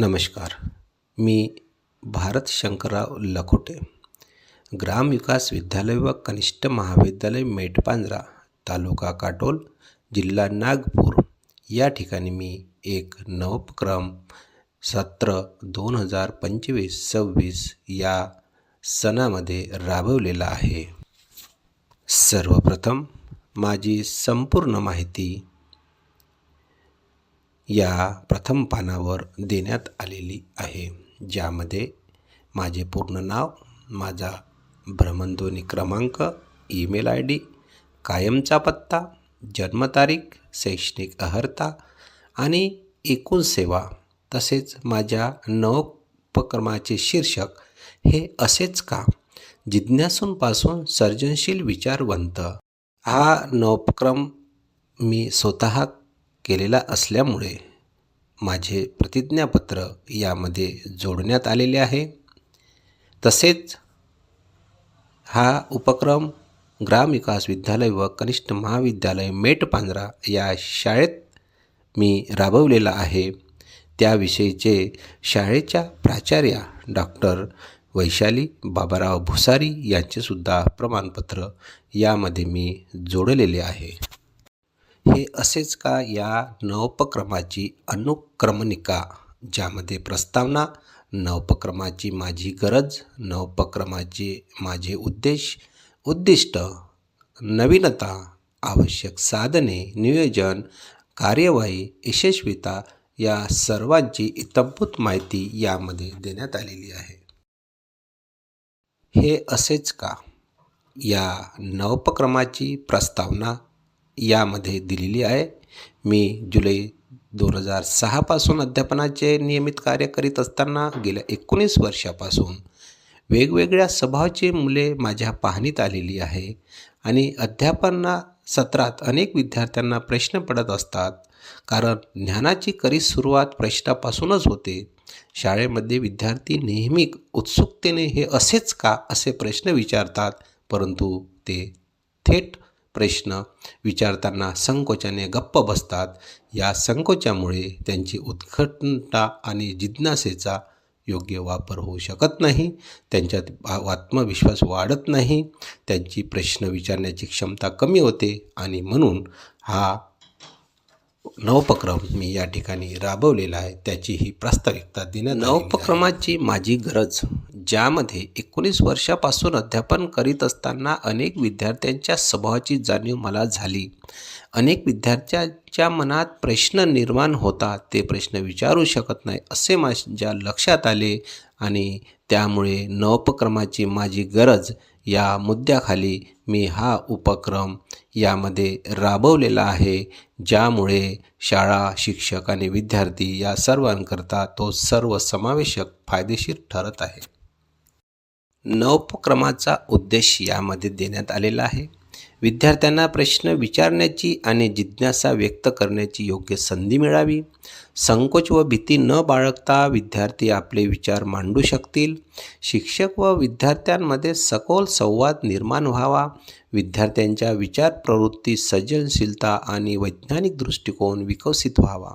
नमस्कार. मी भारत शंकरराव लखोटे. ग्रामविकास विद्यालय व कनिष्ठ महाविद्यालय मेटपांजरा तालुका काटोल जिल्हा नागपूर. या ठिकाणी मी एक नवोपक्रम सत्र दोन हजार पंचवीस सव्वीस या सणामध्ये राबवलेला आहे. सर्वप्रथम माझी संपूर्ण माहिती या प्रथम पानावर देण्यात आलेली आहे ज्यामध्ये माझे पूर्ण नाव माझा भ्रमणध्वनी क्रमांक ईमेल आय डी कायमचा पत्ता जन्मतारीख शैक्षणिक अर्हता आणि एकूण सेवा तसेच माझ्या नवोपक्रमाचे शीर्षक हे असेच का? जिज्ञासूंपासून सर्जनशील विचारवंत. हा नवोपक्रम मी स्वतः केलेला असल्यामुळे माझे प्रतिज्ञापत्र यामध्ये जोडण्यात आलेले आहे. तसेच हा उपक्रम ग्रामविकास विद्यालय व कनिष्ठ महाविद्यालय मेटपांजरा या शाळेत मी राबवलेला आहे. त्याविषयीचे शाळेच्या प्राचार्या डॉक्टर वैशाली बाबाराव भुसारी यांचेसुद्धा प्रमाणपत्र यामध्ये मी जोडलेले आहे. हे असेच का या नवोपक्रमाची अनुक्रमणिका ज्यामध्ये प्रस्तावना नवोपक्रमाची माझी गरज नवोपक्रमाचे माझे उद्देश उद्दिष्ट नवीनता आवश्यक साधने नियोजन कार्यवाही यशस्वीता या सर्वांची इतंभूत माहिती यामध्ये देण्यात आलेली आहे. हे असेच का या नवोपक्रमाची प्रस्तावना यामध्ये दिलेली आहे. मी जुलै दोन हजार सहापासून अध्यापनाचे नियमित कार्य करीत असताना गेल्या एकोणीस वर्षापासून वेगवेगळ्या स्वभावाची मुले माझ्या पाहणीत आलेली आहे आणि अध्यापना सत्रात अनेक विद्यार्थ्यांना प्रश्न पडत असतात. कारण ज्ञानाची करी सुरुवात प्रश्नापासूनच होते. शाळेमध्ये विद्यार्थी नेहमी उत्सुकतेने हे असेच का असे प्रश्न विचारतात परंतु ते थेट प्रश्न विचारताना संकोचाने गप्प बसतात. या संकोचामुळे त्यांची उत्कंठा आणि जिज्ञासेचा योग्य वापर होऊ शकत नाही. त्यांच्यात आत्मविश्वास वाढत नाही. त्यांची प्रश्न विचारण्याची क्षमता कमी होते आणि म्हणून हा नवोपक्रम मी या ठिकाणी राबवलेला आहे त्याची ही प्रास्ताविकता देण्यात नवोपक्रमाची माझी गरज ज्यामध्ये एकोणीस वर्षापासून अध्यापन करीत असताना अनेक विद्यार्थ्यांच्या स्वभावाची जाणीव मला झाली. अनेक विद्यार्थ्यांच्या मनात प्रश्न निर्माण होता ते प्रश्न विचारू शकत नाही असे माझ्या लक्षात आले आणि त्यामुळे नवोपक्रमाची माझी गरज या मुद्द्याखाली मी हा उपक्रम यामध्ये राबवलेला आहे ज्यामुळे शाळा शिक्षक आणि विद्यार्थी या सर्वांकरता तो सर्व समावेशक फायदेशीर ठरत आहे. नवोपक्रमाचा उद्देश यामध्ये देण्यात आलेला आहे. विद्यार्थ्यांना प्रश्न विचारण्याची आणि जिज्ञासा व्यक्त करण्याची योग्य संधी मिळावी. संकोच व भीती न बाळगता विद्यार्थी आपले विचार मांडू शकतील. शिक्षक व विद्यार्थ्यांमध्ये सखोल संवाद निर्माण व्हावा. विद्यार्थ्यांच्या विचार प्रवृत्ती सर्जनशीलता आणि वैज्ञानिक दृष्टिकोन विकसित व्हावा.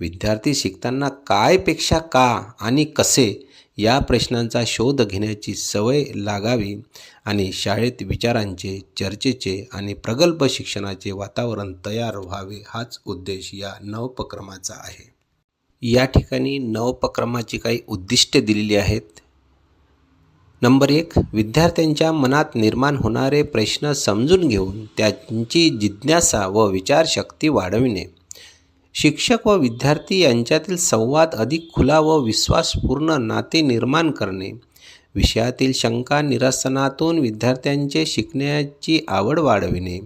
विद्यार्थी शिकताना कायपेक्षा का आणि कसे या प्रश्नांचा शोध घेण्याची सवय लागावी आणि शाळेत विचारांचे चर्चेचे आणि प्रगल्भ शिक्षणाचे वातावरण तयार व्हावे हाच उद्देश या नवोपक्रमाचा आहे. या ठिकाणी नवोपक्रमाची काही उद्दिष्टे दिलेली आहेत. नंबर एक विद्यार्थ्यांच्या मनात निर्माण होणारे प्रश्न समजून घेऊन त्यांची जिज्ञासा व विचारशक्ती वाढविणे. शिक्षक व विद्यार्थी यांच्यातील संवाद अधिक खुला व विश्वासपूर्ण नाते निर्माण करणे. विषयातील शंका निरसनातून विद्यार्थ्यांचे शिकण्याची आवड वाढविणे.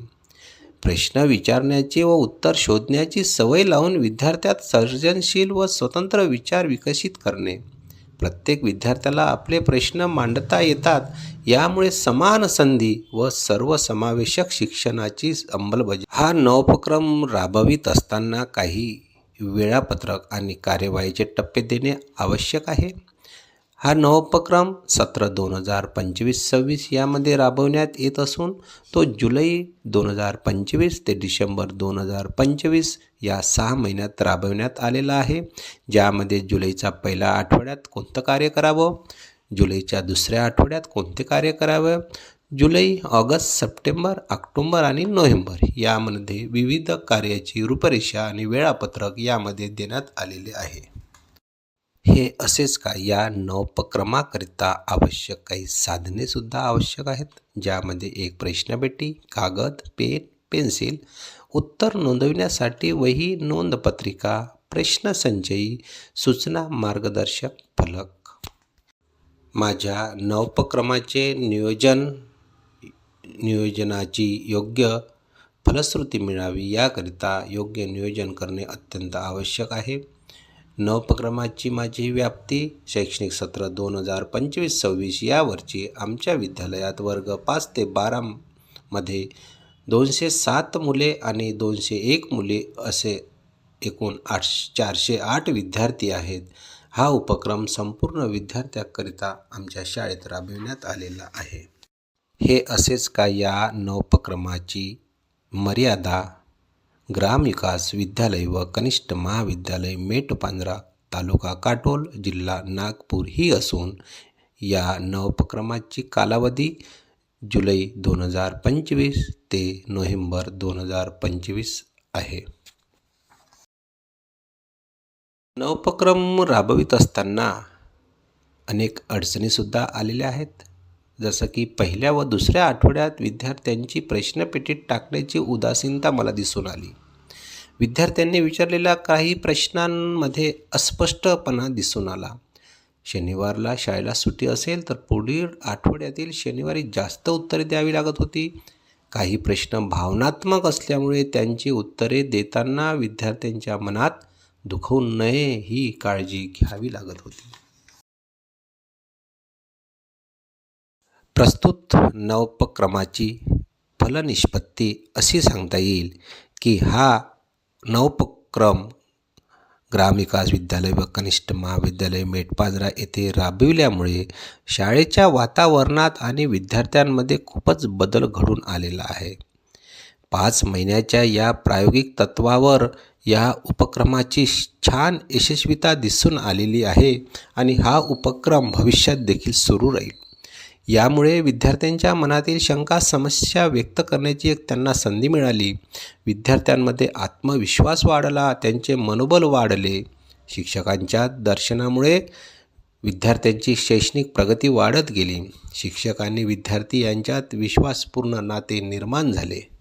प्रश्न विचारण्याची व उत्तर शोधण्याची सवय लावून विद्यार्थ्यात सर्जनशील व स्वतंत्र विचार विकसित करणे. प्रत्येक विद्यार्थ्याला आपले प्रश्न मांडता येतात. यामुळे समान संधी व सर्वसमावेशक शिक्षणाची अंमलबजावणी. हा नवोपक्रम राबवित असताना काही वेळापत्रक आणि कार्यवाहीचे टप्पे देणे आवश्यक आहे. हा नवोपक्रम सत्र दोन हजार पंचवीस सव्वीस यामध्ये राबवण्यात येत असून तो जुलै दोन हजार पंचवीस ते डिसेंबर दोन हजार पंचवीस या सहा महिन्यात राबवण्यात आलेला आहे. ज्यामध्ये जुलैचा पहिल्या आठवड्यात कोणतं कार्य करावं? जुलैच्या दुसऱ्या आठवड्यात कोणते कार्य करावं? जुलै ऑगस्ट सप्टेंबर ऑक्टोंबर आणि नोव्हेंबर यामध्ये विविध कार्याची रूपरेषा आणि वेळापत्रक यामध्ये देण्यात आलेले आहे. हे असेच का? या नवोपक्रमाकरिता आवश्यक काही साधनेसुद्धा आवश्यक आहेत ज्यामध्ये एक प्रश्नपेटी कागद पेन पेन्सिल उत्तर नोंदविण्यासाठी वही नोंदपत्रिका प्रश्नसंचयी सूचना मार्गदर्शक फलक. माझ्या नवोपक्रमाचे नियोजन नियोजनाची योग्य फलश्रुती मिळावी याकरिता योग्य नियोजन करणे अत्यंत आवश्यक आहे. नवोपक्रमाची माझी व्याप्ती शैक्षणिक सत्र दोन हजार पंचवीस सव्वीस यावरची आमच्या विद्यालयात वर्ग पाच ते बारामध्ये दोनशे सात मुले आणि दोनशे एक मुले असे एकूण आठ चारशे आठ विद्यार्थी आहेत. हा उपक्रम संपूर्ण विद्यार्थ्याकरिता आमच्या शाळेत राबविण्यात आलेला आहे. हे असेच का या नवोपक्रमाची मर्यादा ग्राम विकास विद्यालय व कनिष्ठ महाविद्यालय मेटपांजरा तालुका काटोल जिल्हा नागपूर ही असून या नवोपक्रमाची कालावधी जुलै दोन हजार पंचवीस ते नोव्हेंबर दोन हजार पंचवीस आहे. नवोपक्रम राबवित असताना अनेक अडचणीसुद्धा आलेल्या आहेत. जसं की पहिल्या व दुसऱ्या आठवड्यात विद्यार्थ्यांची प्रश्नपेटीत टाकण्याची उदासीनता मला दिसून आली. विद्यार्थ्यांनी विचारलेल्या काही प्रश्नांमध्ये अस्पष्टपणा दिसून आला. शनिवारला शाळेला सुट्टी असेल तर पुढील आठवड्यातील शनिवारी जास्त उत्तरे द्यावी लागत होती. काही प्रश्न भावनात्मक असल्यामुळे त्यांची उत्तरे देताना विद्यार्थ्यांच्या मनात दुखवू नये ही काळजी घ्यावी लागत होती. प्रस्तुत नवोपक्रमाची फलनिष्पत्ती अशी सांगता येईल की हा नवोपक्रम ग्रामविकास विद्यालय व कनिष्ठ महाविद्यालय मेटपाजरा येथे राबविल्यामुळे शाळेच्या वातावरणात आणि विद्यार्थ्यांमध्ये खूपच बदल घडून आलेला आहे. पाच महिन्याच्या या प्रायोगिक तत्वावर या उपक्रमाची छान यशस्वीता दिसून आलेली आहे आणि हा उपक्रम भविष्यात देखील सुरू राहील. यामुळे विद्यार्थ्यांच्या मनातील शंका समस्या व्यक्त करण्याची एक त्यांना संधी मिळाली. विद्यार्थ्यांमध्ये आत्मविश्वास वाढला त्यांचे मनोबल वाढले. शिक्षकांच्या दर्शनामुळे विद्यार्थ्यांची शैक्षणिक प्रगती वाढत गेली. शिक्षक आणि विद्यार्थी यांच्यात विश्वासपूर्ण नाते निर्माण झाले.